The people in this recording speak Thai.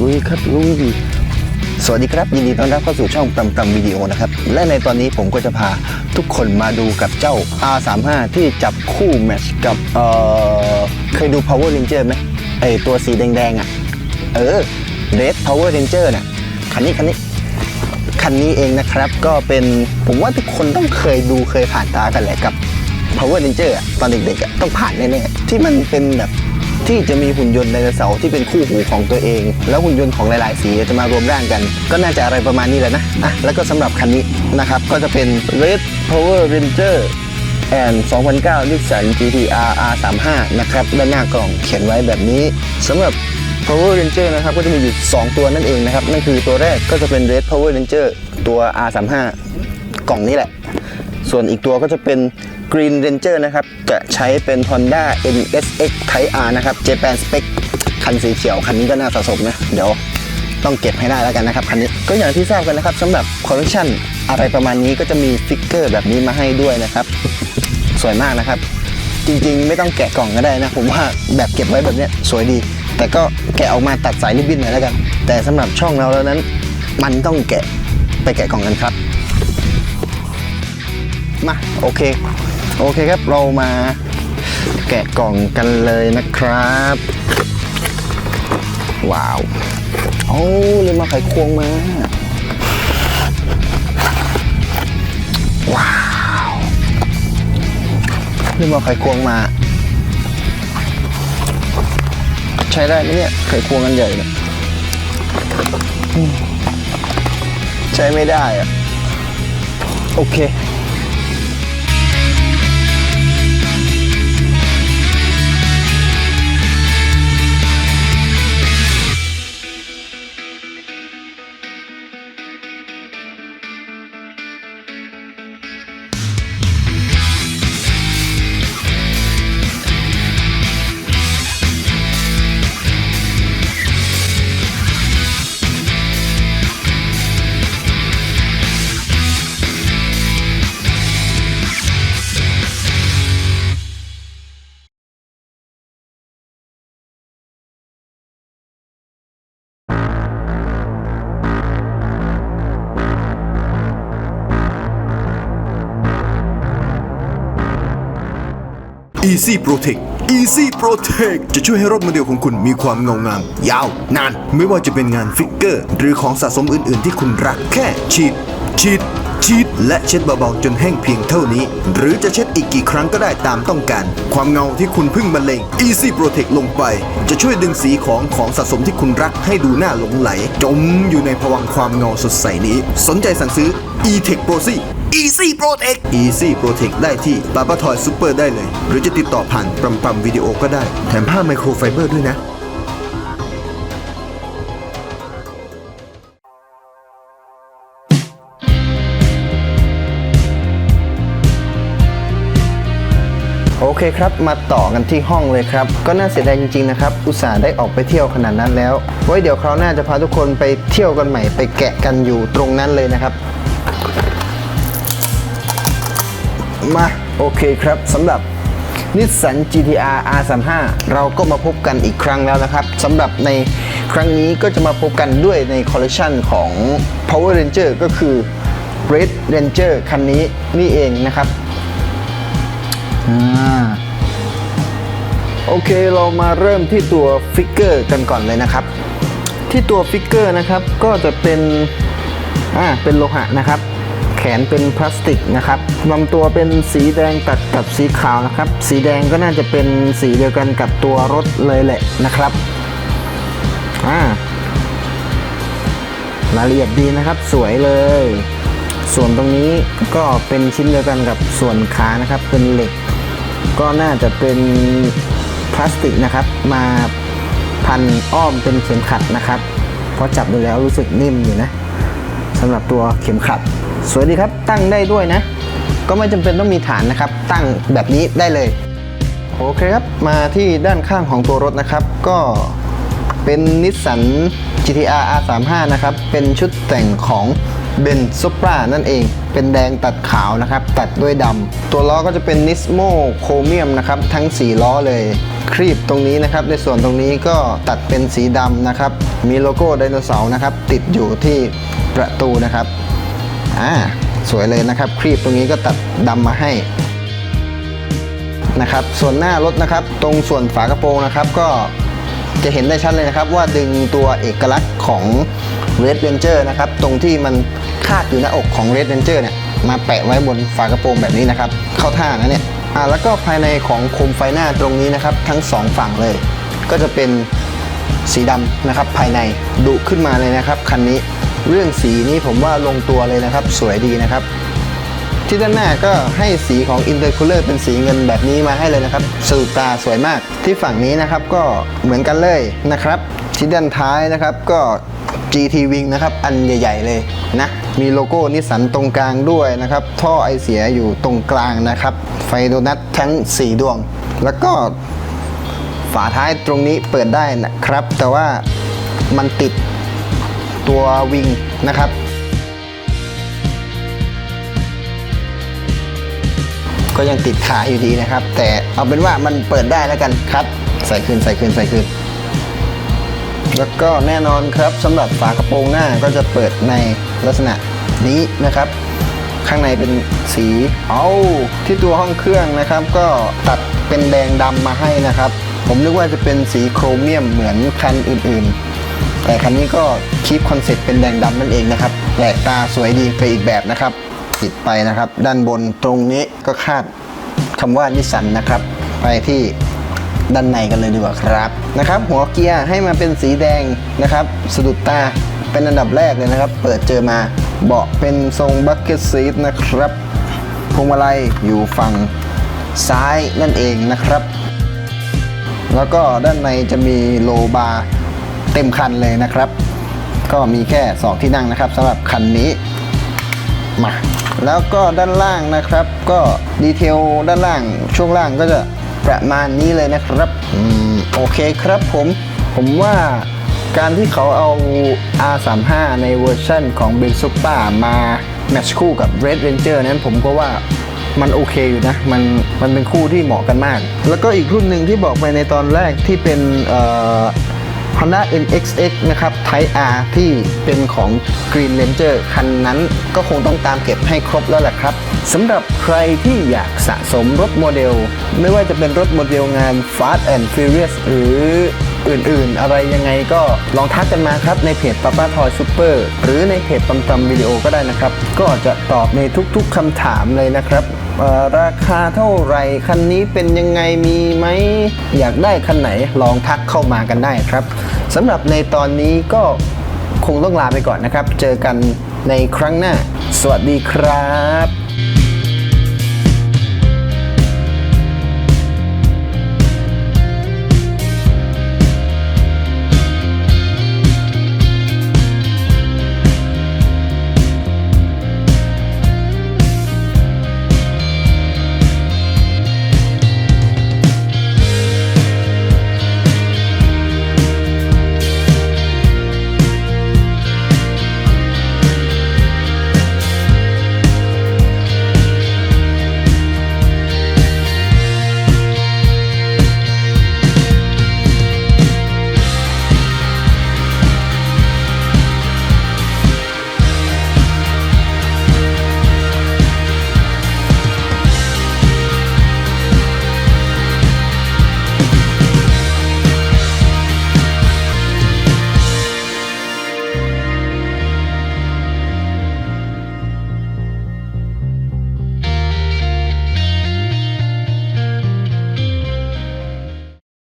ลุยครับลุยสวัสดีครับ ยินดีต้อนรับเข้าสู่ช่องตำตำวิดีโอนะครับ และในตอนนี้ผมก็จะพาทุกคนมาดูกับเจ้า R35 ที่จับคู่แมทช์กับเออเคยดู Power Ranger ไหมไอตัวสีแดงๆอะ เออ Red Power Ranger น่ะคันนี้คันนี้คันนี้เองนะครับก็เป็นผมว่าทุกคนต้องเคยดูเคยผ่านตากันแหละกับ Power Ranger อะตอนเด็กๆต้องผ่านแน่ๆที่มันเป็นแบบ ที่จะมีหุ่นยนต์ไดโนเสาร์ที่เป็นคู่หูของตัวเอง แล้วหุ่นยนต์ของหลาย ๆ สีจะมารวมร่างกัน ก็น่าจะอะไรประมาณนี้แหละนะอะแล้วก็สำหรับคันนี้นะครับก็จะเป็น Red Power Ranger and 2009 Nissan GTR R35 นะครับด้านหน้ากล่องเขียนไว้แบบนี้สำหรับ Power Ranger นะครับก็จะมีอยู่ 2 ตัวนั่นเองนะครับนั่นคือตัวแรกก็จะเป็น Red Power Ranger ตัว R35 กล่องนี้แหละ ส่วนอีกตัวก็จะเป็น Green Ranger นะครับ จะใช้เป็น Honda NSX Type R นะครับ Japan Spec คันสีเขียวคันนี้ก็น่าสะสมนะ เดี๋ยวต้องเก็บให้ได้แล้วกันนะครับ คันนี้ก็อย่างที่ทราบกันนะครับสำหรับคอลเลคชันอะไรประมาณนี้ก็จะมีฟิกเกอร์แบบนี้มาให้ด้วยนะครับ สวยมากนะครับ จริงๆ ไม่ต้องแกะกล่องก็ได้นะ ผมว่าแบบเก็บไว้แบบเนี้ยสวยดี แต่ก็แกะออกมาตัดสายริบบิ้นหน่อยแล้วกัน แต่สำหรับช่องเราแล้วนั้น มันต้องแกะไปแกะกล่องกันครับ มาโอเค โอเคครับเรามาแกะกล่องกันเลยนะครับ ว้าว โอ้เลยมาไขควงมา ว้าวเลยมาไขควงมา ใช้ได้ไหมเนี่ย ไขควงกันใหญ่เนี่ยใช้ไม่ได้อะโอเค Easy Protect Easy Protect จะช่วยให้รถโมเดลของคุณมีความเงางาม ยาวนาน ไม่ว่าจะเป็นงานฟิกเกอร์ หรือของสะสมอื่น ๆ ที่คุณรักแค่ฉีดฉีด ฉีดและเช็ดเบาๆจนแห้งเพียงเท่านี้ หรือจะเช็ดอีกกี่ครั้งก็ได้ตามต้องการ ความเงาที่คุณเพึ่งบรรเลง Easy Protect ลงไป จะช่วยดึงสีของของสะสมที่คุณรักให้ดูน่าหลงไหล จมอยู่ในภวังความเงาสดใสนี้ สนใจสั่งซื้อ e-tech pro c Easy Protect Easy Protect ได้ที่ปาปาทอยซูเปอร์ได้เลย หรือจะติดต่อผ่านปั๊มปัมวิดีโอก็ได้ แถมผ้าไมโครไฟเบอร์ด้วยนะ โอเคครับ มาต่อกันที่ห้องเลยครับ ก็น่าเสียดายจริงๆนะครับ อุตส่าห์ได้ออกไปเที่ยวขนาดนั้นแล้ว ไว้เดี๋ยวคราวหน้าจะพาทุกคนไปเที่ยวกันใหม่ไปแกะกันอยู่ตรงนั้นเลยนะครับ มาโอเคครับสำหรับนิสสัน GTR R35 เราก็มาพบกันอีกครั้งแล้วนะครับสำหรับในครั้งนี้ก็จะมาพบกันด้วยในคอลเลคชันของ Power Ranger ก็คือ Red Ranger คันนี้นี่เองนะครับ อ่าโอเคเรามาเริ่มที่ตัวฟิกเกอร์กันก่อนเลยนะครับ ที่ตัวฟิกเกอร์นะครับก็จะเป็นอ่าเป็นโลหะนะครับ แขนเป็นพลาสติกนะครับลำตัวเป็นสีแดงตัดกับสีขาวนะครับ สีแดงก็น่าจะเป็นสีเดียวกันกับตัวรถเลยแหละนะครับอ่ารายละเอียดดีนะครับสวยเลย ส่วนตรงนี้ก็เป็นชิ้นเดียวกันกับส่วนขานะครับเป็นเหล็ก ก็น่าจะเป็นพลาสติกนะครับ มาพันอ้อมเป็นเข็มขัดนะครับพราะจับดูแล้วรู้สึกนิ่มอยู่นะสำหรับตัวเข็มขัด สวยดีครับตั้งได้ด้วยนะ ก็ไม่จำเป็นต้องมีฐานนะครับ ตั้งแบบนี้ได้เลยโอเคครับ มาที่ด้านข้างของตัวรถนะครับ ก็เป็นนิสสัน GTR R35 นะครับ เป็นชุดแต่งของ เบนซุปรานั่นเอง เป็นแดงตัดขาวนะครับ ตัดด้วยดำ ตัวล้อก็จะเป็นนิสโมโครเมียมนะครับ ทั้ง 4 ล้อเลย ครีบตรงนี้นะครับ ในส่วนตรงนี้ก็ตัดเป็นสีดำนะครับ มีโลโก้ไดโนเสาร์นะครับ ติดอยู่ที่ประตูนะครับ อ่า สวยเลยนะครับ ครีบตรงนี้ก็ตัดดำมาให้นะครับ ส่วนหน้ารถนะครับ ตรงส่วนฝากระโปรงนะครับก็จะเห็นได้ชัดเลยนะครับว่าดึงตัวเอกลักษณ์ของ Red Ranger นะครับ ตรงที่มัน คาดอยู่หน้าอกของ Red Ranger เนี่ยมาแปะไว้บนฝากระโปรงแบบนี้นะครับ เข้าท่านะเนี่ยอ่าแล้วก็ภายในของโคมไฟหน้าตรงนี้นะครับ ทั้งสองฝั่งเลย ก็จะเป็นสีดำนะครับ ภายในดุขึ้นมาเลยนะครับคันนี้เรื่องสีนี้ผมว่าลงตัวเลยนะครับ สวยดีนะครับ ที่ด้านหน้าก็ให้สีของ Intercooler เป็นสีเงินแบบนี้มาให้เลยนะครับสะดุดตาสวยมากที่ฝั่งนี้นะครับก็เหมือนกันเลยนะครับ ที่ด้านท้ายนะครับก็ GT Wing นะครับ อันใหญ่ ๆ เลยนะ มีโลโก้นิสสันตรงกลางด้วยนะครับ ท่อไอเสียอยู่ตรงกลางนะครับ ไฟโดนัททั้ง 4 ดวง แล้วก็ฝาท้ายตรงนี้เปิดได้นะครับ แต่ว่ามันติดตัววิงนะครับก็ยังติดขาอยู่ดีนะครับ แต่เอาเป็นว่ามันเปิดได้แล้วกันครับ ใส่คืนใส่คืนใส่คืน แล้วก็แน่นอนครับสำหรับฝากระโปรงหน้าก็จะเปิดในลักษณะนี้นะครับ ข้างในเป็นสีเอาที่ตัวห้องเครื่องนะครับ ก็ตัดเป็นแดงดำมาให้นะครับ ผมนึกว่าจะเป็นสีโครเมียมเหมือนคันอื่นๆ แต่คันนี้ก็คีปคอนเซ็ปต์เป็นแดงดำนั่นเองนะครับแปลกตาสวยดีไปอีกแบบนะครับปิดไปนะครับ ด้านบนตรงนี้ก็คาดคำว่านิสสันนะครับ ไปที่ ด้านในกันเลยดีกว่าครับนะครับ หัวเกียร์ให้มาเป็นสีแดงนะครับสะดุดตาเป็นอันดับแรกเลยนะครับ เปิดเจอมาเบาะเป็นทรงบักเก็ตซีทนะครับพวงมาลัยอยู่ฝั่งซ้ายนั่นเองนะครับ แล้วก็ด้านในจะมีโลบาร์เต็มคันเลยนะครับ ก็มีแค่2ที่นั่งนะครับสำหรับคันนี้มาแล้วก็ด้านล่างนะครับ ก็ดีเทลด้านล่างช่วงล่างก็จะ ประมาณนี้เลยนะครับอืมโอเคครับผมผมว่าการที่เขาเอา R35 ในเวอร์ชั่นของ b e n s u p a มาแมทช์คู่กับ Red Ranger นั้นผมก็ว่ามันโอเคอยู่นะ มันมันเป็นคู่ที่เหมาะกันมาก แล้วก็อีกรุ่นหนึ่งที่บอกไปในตอนแรกที่เป็นเอ่อ Honda NXX นะครับ Type R ที่เป็นของ Green Ranger คันนั้นก็คงต้องตามเก็บให้ครบแล้วแหละครับสำหรับใครที่อยากสะสมรถโมเดล ไม่ว่าจะเป็นรถโมเดลงาน Fast and Furious หรือ อื่นๆ อะไรยังไงก็ลองทักกันมาครับ ในเพจ Papa Toy Super หรือในเพจตำตำวิดีโอก็ได้นะครับ ก็จะตอบในทุกๆคำถามเลยนะครับราคาเท่าไหร่คันนี้เป็นยังไงมีไหมอยากได้คันไหนลองทักเข้ามากันได้ครับสำหรับในตอนนี้ก็คงต้องลาไปก่อนนะครับ เจอกันในครั้งหน้า สวัสดีครับ